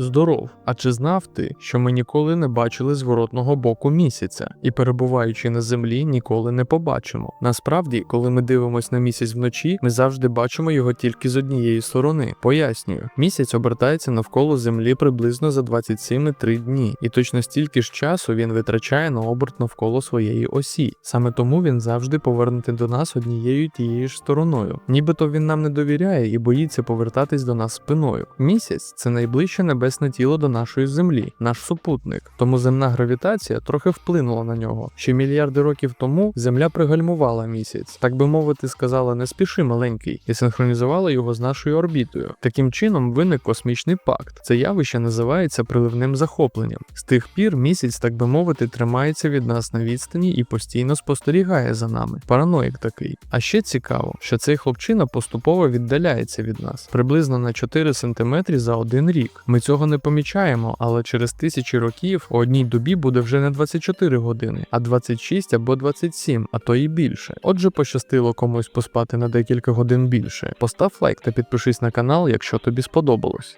здоров. А чи знав ти, що ми ніколи не бачили зворотного боку місяця, і перебуваючи на землі, ніколи не побачимо. Насправді, коли ми дивимося на місяць вночі, ми завжди бачимо його тільки з однієї сторони. Пояснюю, місяць обертається навколо землі приблизно за 27,3 дні, і точно стільки ж часу він витрачає на оберт навколо своєї осі. Саме тому він завжди повернутий до нас однією тією ж стороною. Нібито він нам не довіряє і боїться повертатись до нас спиною. Місяць це найближче небесне тіло до нашої землі, наш супутник. Тому земна гравітація трохи вплинула на нього. Ще мільярди років тому Земля пригальмувала місяць, так би мовити, сказала не спіши маленький, і синхронізувала його з нашою орбітою. Таким чином виник космічний пакт. Це явище називається приливним захопленням. З тих пір місяць, так би мовити, тримається від нас на відстані і постійно спостерігає за нами. Параноїк такий. А ще цікаво, що цей хлопчина поступово віддаляється від нас приблизно на 4 см за один рік. Ми цього не помічаємо, але через тисячі років у одній добі буде вже не 24 години, а 26 або 27, а то і більше. Отже, пощастило комусь поспати на декілька годин більше. Постав лайк та підпишись на канал, якщо тобі сподобалось.